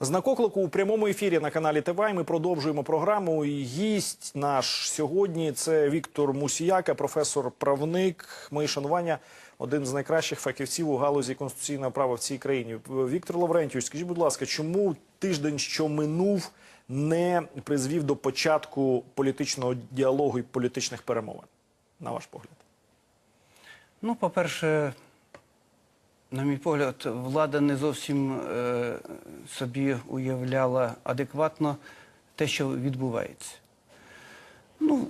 Знак оклику у прямому ефірі на каналі ТВ. Ми продовжуємо програму. Гість наш сьогодні це Віктор Мусіяка, професор правник. Мої шанування, один з найкращих фахівців у галузі конституційного права в цій країні. Віктор Лаврентійович, скажіть, будь ласка, чому тиждень, що минув, не призвів до початку політичного діалогу і політичних перемовин? На ваш погляд? Ну, по-перше, на мій погляд, влада не зовсім е, собі уявляла адекватно те, що відбувається. Ну,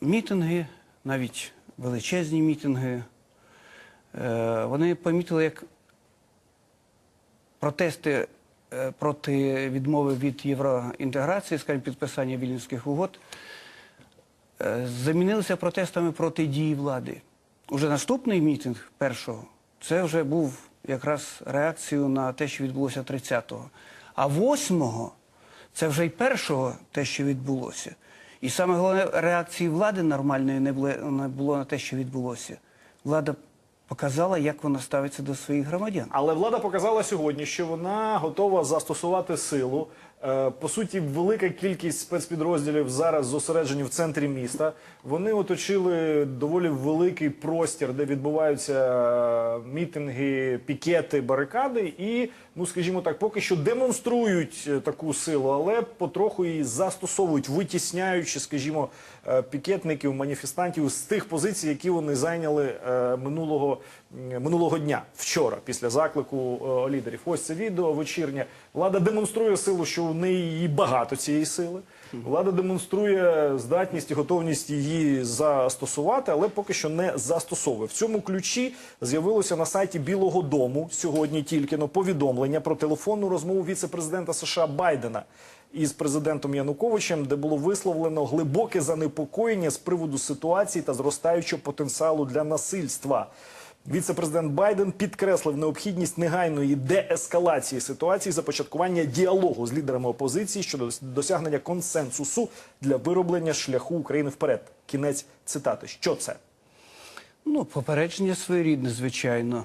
мітинги, навіть величезні мітинги, е, вони помітили, як протести е, проти відмови від євроінтеграції, скажімо, підписання вільнюських угод, е, замінилися протестами проти дії влади. Уже наступний мітинг першого, це вже був якраз реакцією на те, що відбулося 30-го. А 8-го це вже й першого те, що відбулося. І саме головне реакції влади нормальної не було на те, що відбулося. Влада показала, як вона ставиться до своїх громадян. Але влада показала сьогодні, що вона готова застосувати силу. Е, По суті, велика кількість спецпідрозділів зараз зосереджені в центрі міста. Вони оточили доволі великий простір, де відбуваються е, мітинги, пікети, барикади, і, ну скажімо так, поки що демонструють е, таку силу, але потроху її застосовують, витісняючи, скажімо, пікетників, маніфестантів з тих позицій, які вони зайняли минулого, минулого дня, вчора, після заклику е, лідерів. Ось це відео вечірнє. Влада демонструє силу, що в неї багато цієї сили. Влада демонструє здатність і готовність її застосувати, але поки що не застосовує. В цьому ключі з'явилося на сайті Білого Дому сьогодні тільки но повідомлення про телефонну розмову віце-президента США Байдена із президентом Януковичем, де було висловлено глибоке занепокоєння з приводу ситуації та зростаючого потенціалу для насильства. Віце-президент Байден підкреслив необхідність негайної деескалації ситуації, започаткування діалогу з лідерами опозиції щодо досягнення консенсусу для вироблення шляху України вперед. Кінець цитати. Що це? Ну, попередження своєрідне, звичайно.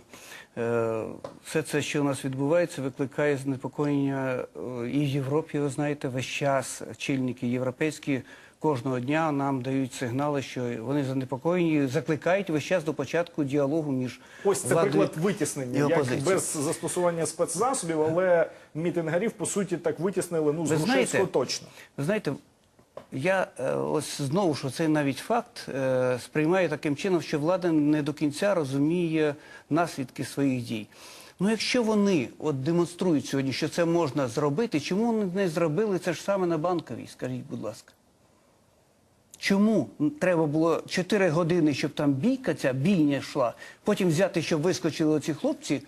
Е, Все це, що у нас відбувається, викликає занепокоєння е, і в Європі, ви знаєте, весь час чільники європейські кожного дня нам дають сигнали, що вони занепокоєні, закликають весь час до початку діалогу між Ось це приклад витіснення, як без застосування спецзасобів, але мітингарів по суті так витіснили. Ну з Ви точно. Ви знаєте, я е, ось знову ж цей навіть факт е, сприймаю таким чином, що влада не до кінця розуміє наслідки своїх дій. Ну, якщо вони от демонструють сьогодні, що це можна зробити, чому вони не зробили це ж саме на банковій? Скажіть, будь ласка. Чому треба було 4 години, щоб там бійка ця бійня йшла, потім взяти, щоб вискочили оці хлопці,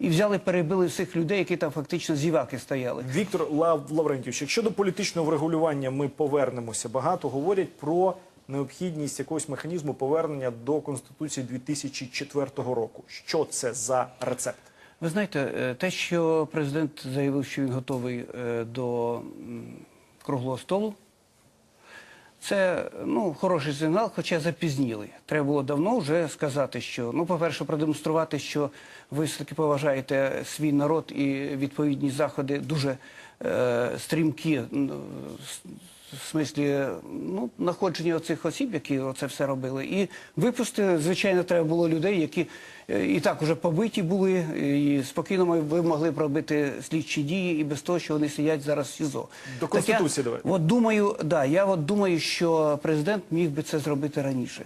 і взяли, перебили всіх людей, які там фактично зіваки стояли. Віктор Лав Лаврентійович, якщо до політичного врегулювання ми повернемося, багато говорять про необхідність якогось механізму повернення до Конституції 2004 року. Що це за рецепт? Ви знаєте, е, те, що президент заявив, що він готовий е, до круглого столу, це ну, хороший сигнал, хоча запізніли. Треба було давно вже сказати, що, ну, по-перше, продемонструвати, що ви все-таки поважаєте свій народ і відповідні заходи дуже е, стрімкі, ну, в смислі ну, знаходження оцих осіб, які це все робили. І випустити, звичайно, треба було людей, які е, і так уже побиті були, і спокійно ми- ви могли б робити слідчі дії і без того, що вони сидять зараз в СІЗО. До Конституції давайте. От думаю, да, я от думаю, що президент міг би це зробити раніше.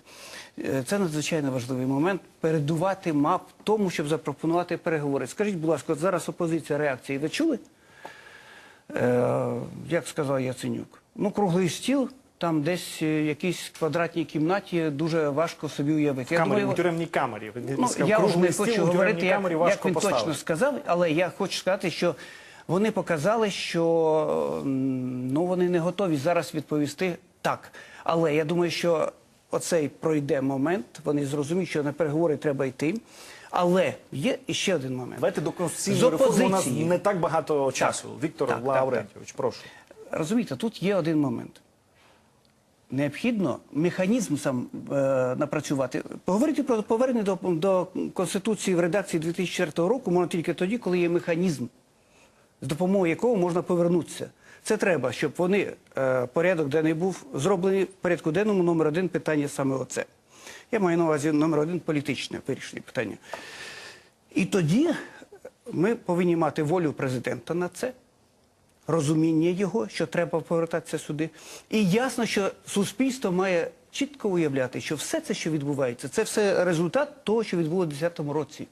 Е, Це надзвичайно важливий момент передувати мап тому, щоб запропонувати переговори. Скажіть, будь ласка, зараз опозиція реакції ви чули? Е, як сказав Яценюк? Ну, круглий стіл, там десь е, в якійсь квадратній кімнаті дуже важко собі уявити. В камері, думаю, у тюремній камері. Ну, сказав, я вже не хочу говорити, як, як він поставити. точно сказав, але я хочу сказати, що вони показали, що ну, вони не готові зараз відповісти так. Але я думаю, що оцей пройде момент, вони зрозуміють, що на переговори треба йти. Але є ще один момент. Давайте до конституційної реформи у нас не так багато часу. Віктор так, так, прошу. Розумієте, тут є один момент. Необхідно механізм сам е, напрацювати. Поговорити про повернення до, до Конституції в редакції 2004 року можна тільки тоді, коли є механізм з допомогою якого можна повернутися. Це треба, щоб вони е, порядок денний був зроблений в порядку денному номер один питання саме оце. Я маю на увазі номер один політичне вирішення питання. І тоді ми повинні мати волю президента на це, розуміння його, що треба повертатися сюди. І ясно, що суспільство має чітко уявляти, що все це, що відбувається, це все результат того, що відбулося в 2010 році.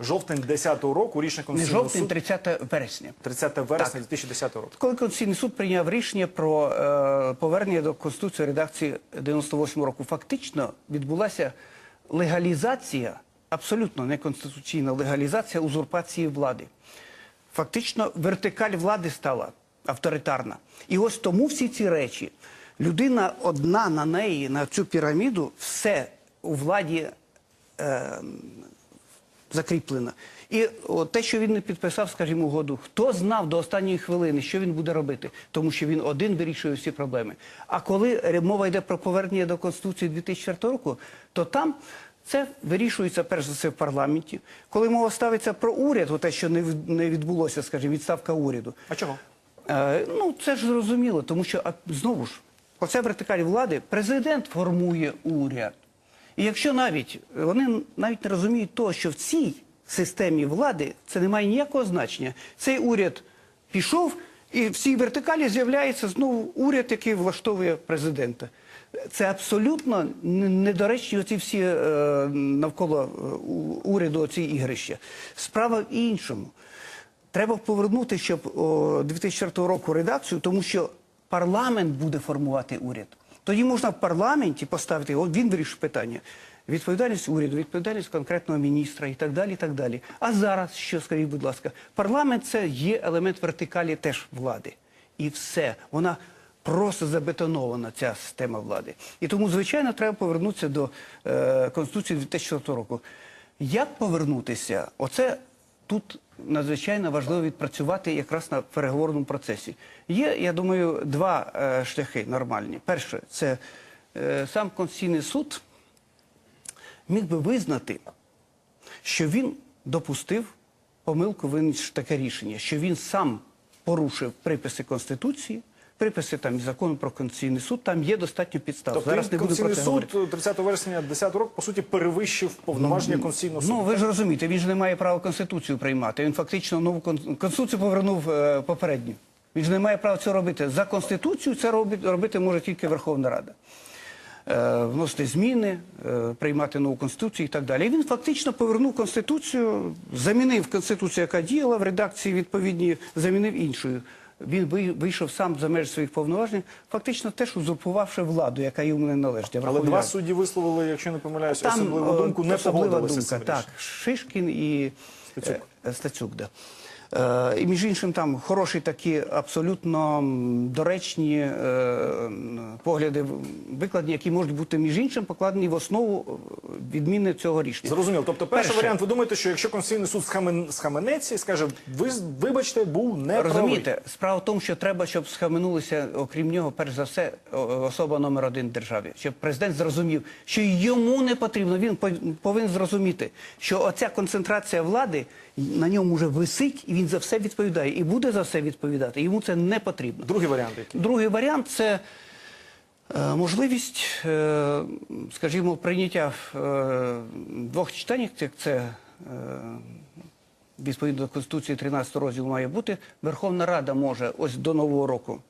Жовтень 10-го року рішення Не жовтень, 30 вересня. 30 вересня 2010 року. Коли Конституційний суд прийняв рішення про е, повернення до Конституції редакції 98 року, фактично відбулася легалізація, абсолютно неконституційна легалізація узурпації влади. Фактично вертикаль влади стала авторитарна. І ось тому всі ці речі. Людина одна на неї, на цю піраміду, все у владі е, закріплена. І от те, що він не підписав, скажімо, угоду, хто знав до останньої хвилини, що він буде робити, тому що він один вирішує всі проблеми. А коли мова йде про повернення до Конституції 2004 року, то там це вирішується перш за все в парламенті. Коли мова ставиться про уряд, те, що не відбулося, скажімо, відставка уряду. А чого? Е, ну, це ж зрозуміло, тому що а, знову ж, оце вертикаль влади, президент формує уряд. І якщо навіть вони навіть не розуміють того, що в цій системі влади це не має ніякого значення. Цей уряд пішов, і в цій вертикалі з'являється знову уряд, який влаштовує президента. Це абсолютно недоречні оці всі е, навколо е, уряду оці ігрища. Справа в іншому. Треба повернути, щоб о, 2004 року редакцію, тому що парламент буде формувати уряд. Тоді можна в парламенті поставити, от він вирішив питання. Відповідальність уряду, відповідальність конкретного міністра і так далі. і так далі. А зараз, що скажіть, будь ласка, парламент це є елемент вертикалі теж влади. І все. Вона просто забетонована, ця система влади. І тому, звичайно, треба повернутися до е, Конституції 2004 року. Як повернутися? Оце тут надзвичайно важливо відпрацювати якраз на переговорному процесі. Є, я думаю, два е, шляхи нормальні. Перше, це е, сам Конституційний суд міг би визнати, що він допустив помилку виніс таке рішення, що він сам порушив приписи Конституції, приписи там і закону про Конституційний суд, там є достатньо підстав. Тобто Зараз не буду про це суд говорити. 30 вересня 10 року, по суті, перевищив повноваження Конституційного суду. Ну, ви ж розумієте, він ж не має права Конституцію приймати. Він фактично нову Конституцію повернув е, попередню. Він ж не має права цього робити. За Конституцію це робить, робити може тільки Верховна Рада. Е, вносити зміни, е, приймати нову Конституцію і так далі. І він фактично повернув Конституцію, замінив Конституцію, яка діяла в редакції відповідній, замінив іншою. Він ви- вийшов сам за межі своїх повноважень, фактично теж узурпувавши владу, яка йому не належить. Я Але два судді висловили, якщо не помиляюсь, особливу е, думку, не погодилися думка, так. Шишкін і е, Стецюк, да. Е, і між іншим, там хороші такі абсолютно доречні е, погляди викладені, які можуть бути між іншим покладені в основу е, відміни цього рішення. Зрозуміло. Тобто, перший Перше. варіант, ви думаєте, що якщо Конституційний суд схамен... схаменеться і скаже, ви вибачте, був не Розумієте, справа в тому, що треба, щоб схаменулися, окрім нього, перш за все, особа номер один в державі. Щоб президент зрозумів, що йому не потрібно. Він по- повинен зрозуміти, що оця концентрація влади на ньому вже висить, і він за все відповідає. І буде за все відповідати. Йому це не потрібно. Другий варіант який? Другий варіант це е, можливість, е, скажімо, прийняття в е, двох читаннях, як це е, відповідно до Конституції 13 розділу має бути. Верховна Рада може ось до Нового року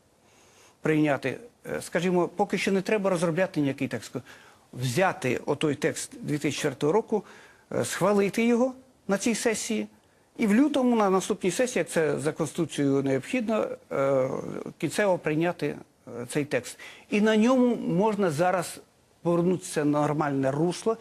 прийняти, скажімо, поки що не треба розробляти ніякий текст. Взяти отой текст 2004 року, схвалити його на цій сесії, і в лютому на наступній сесії, як це за Конституцією необхідно, е, кінцево прийняти е, цей текст. І на ньому можна зараз повернутися на нормальне русло.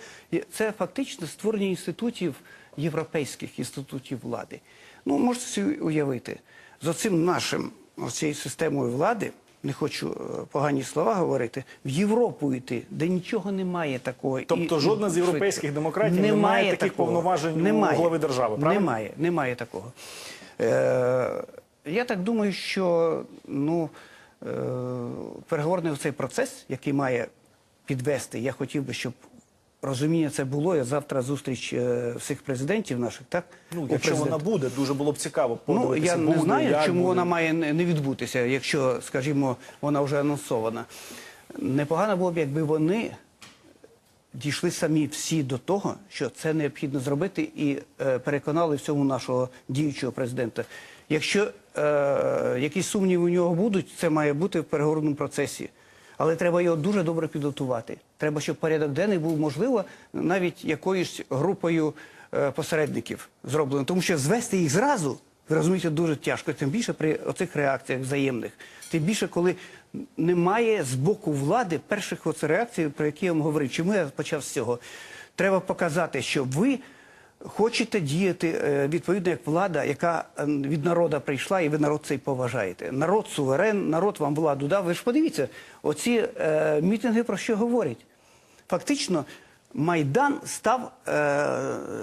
Це фактично створення інститутів, європейських інститутів влади. Ну, можете собі уявити, з оцим нашим, оцією системою влади, не хочу е, погані слова говорити, в Європу йти, де нічого немає такого. Тобто І- жодна з європейських демократій не має таких повноважень у голови держави, правильно? Немає, немає такого. Е, я так думаю, що ну, е, переговорний цей процес, який має підвести, я хотів би, щоб розуміння це було. Я завтра зустріч е, всіх президентів наших, так? Ну, у якщо президента. вона буде, дуже було б цікаво Ну, подивитися. я не буде, знаю, як чому буде. вона має не не відбутися, якщо, скажімо, вона вже анонсована. Непогано було б, якби вони дійшли самі всі до того, що це необхідно зробити, і е, переконали в цьому нашого діючого президента. Якщо е, якісь сумніви у нього будуть, це має бути в переговорному процесі. Але треба його дуже добре підготувати. Треба, щоб порядок денний був, можливо, навіть якоюсь групою е, посередників зроблено. Тому що звести їх зразу, ви розумієте, дуже тяжко, тим більше при оцих реакціях взаємних. Тим більше, коли немає з боку влади перших оце реакцій, про які я вам говорив. Чому я почав з цього? Треба показати, що ви хочете діяти е, відповідно як влада, яка е, від народу прийшла, і ви народ цей поважаєте. Народ суверен, народ вам владу дав. Ви ж подивіться, оці е, мітинги про що говорять? Фактично, Майдан став е,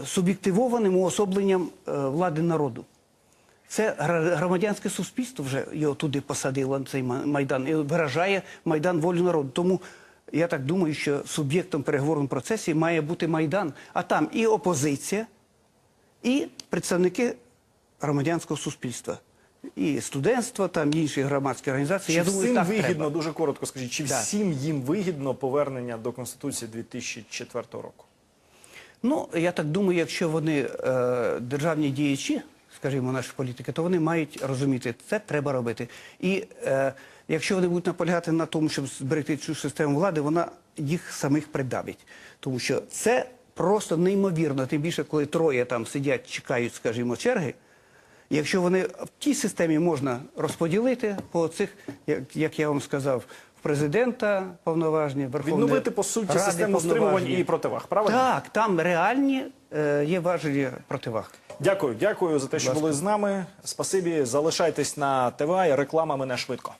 суб'єктивованим уособленням е, влади народу. Це громадянське суспільство вже його туди посадило цей майдан і виражає майдан волю народу. Тому я так думаю, що суб'єктом переговорного процесу має бути майдан, а там і опозиція, і представники громадянського суспільства, і студентство, там інші громадські організації. Чи я думаю, всім так вигідно, треба. дуже коротко скажіть, чи Так. всім їм вигідно повернення до Конституції 2004 року? Ну, я так думаю, якщо вони е, державні діячі, скажімо, наші політики, то вони мають розуміти, це треба робити. І е, якщо вони будуть наполягати на тому, щоб зберегти цю систему влади, вона їх самих придавить. Тому що це просто неймовірно, тим більше, коли троє там сидять, чекають, скажімо, черги. Якщо вони в тій системі можна розподілити по цих, як, як я вам сказав, президента повноваження, Верховної Відновити, по суті, Ради систему стримувань і противаг, правильно? Так, там реальні е, є важелі противаг. Дякую, дякую за те, що були з нами. Спасибі, залишайтесь на ТВА, реклама мене швидко.